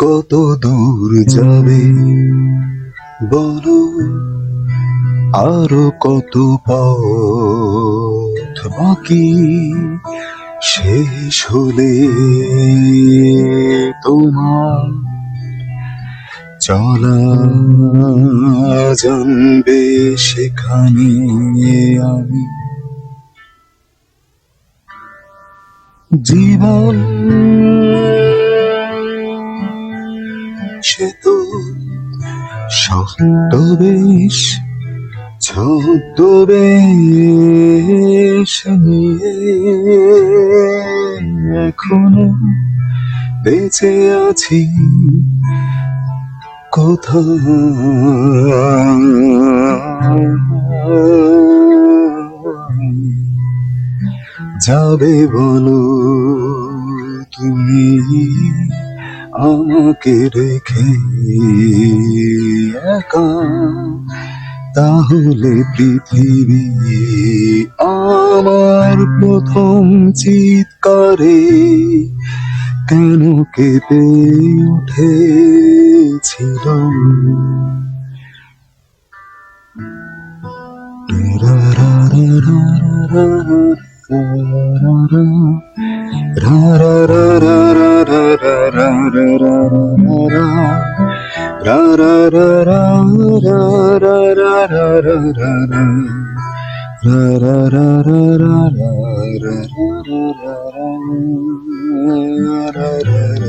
কত দূর যাবে? বলো, আরও কত পথ বাকি শেষ হলে তোমার চলা জানবে সেখানে আমি। জীবন সেতু শক্ত বেশ ছোট বেশ এখনও বেঁচে আছি কোথা যাবে বলো তুমি আমাকে রেখে একা তাহলে পৃথিবী আমার প্রথম চিৎকারে কেন কেঁপে উঠেছিল রা রা রা রা রা রা রা রা রা Ra ra ra ra ra ra ra ra ra ra. Ra ra ra ra ra ra ra ra ra. Ra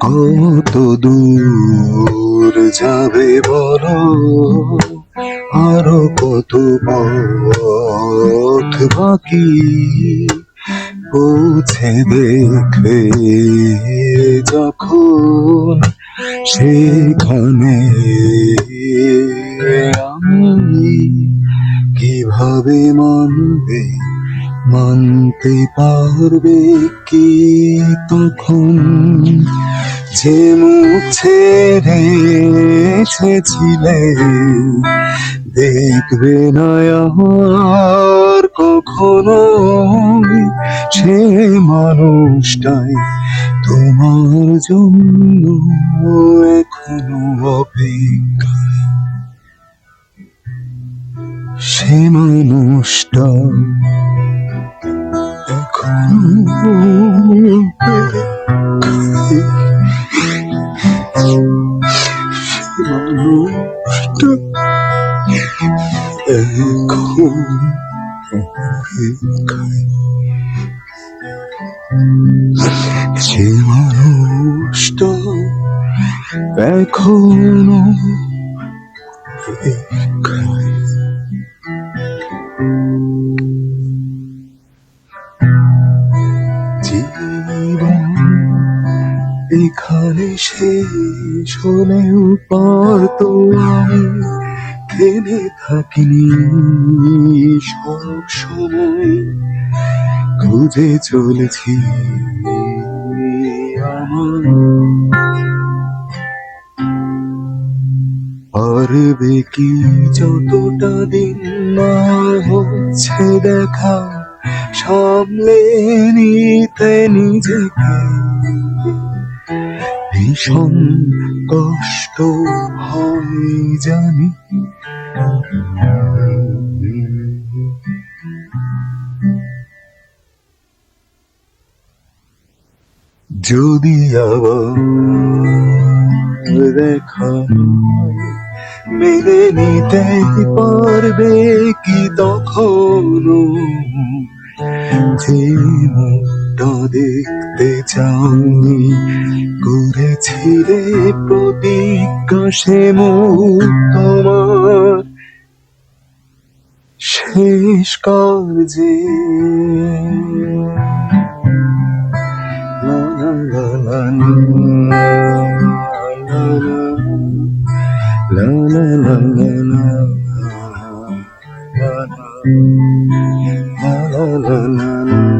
কত দূর যাবে বলো? আরও কত পথ বাকি? পৌঁছে দেখে যখন সেখানে আমি কীভাবে মানবে মানতে পারবে কি তখন? যে মুখ ছেড়ে দেখবে না আর কখনো সে মানুষটাই তোমার জন্য এখনও অপেক্ষায় সে মানুষটা সে মানুষটা এখনও জীবন এখানে শেষ হলেও পারতো আমি। থেমে থাকিনি সব সময়। খুঁজে চলেছি আমার পারবে কি যতটা দিন না হচ্ছে দেখা, সামলে নিতে নিজেকে। ভীষণ কষ্ট হয় জানি। যদি আবার দেখা মেনে নিতে পারবে কি তখনও? যে মুখটা দেখতে চাওনি করেছিলে প্রতিজ্ঞা সে মুখ তোমার শেষ কার্যে লা লা লা লা লা লা লা লা লা লা লা লা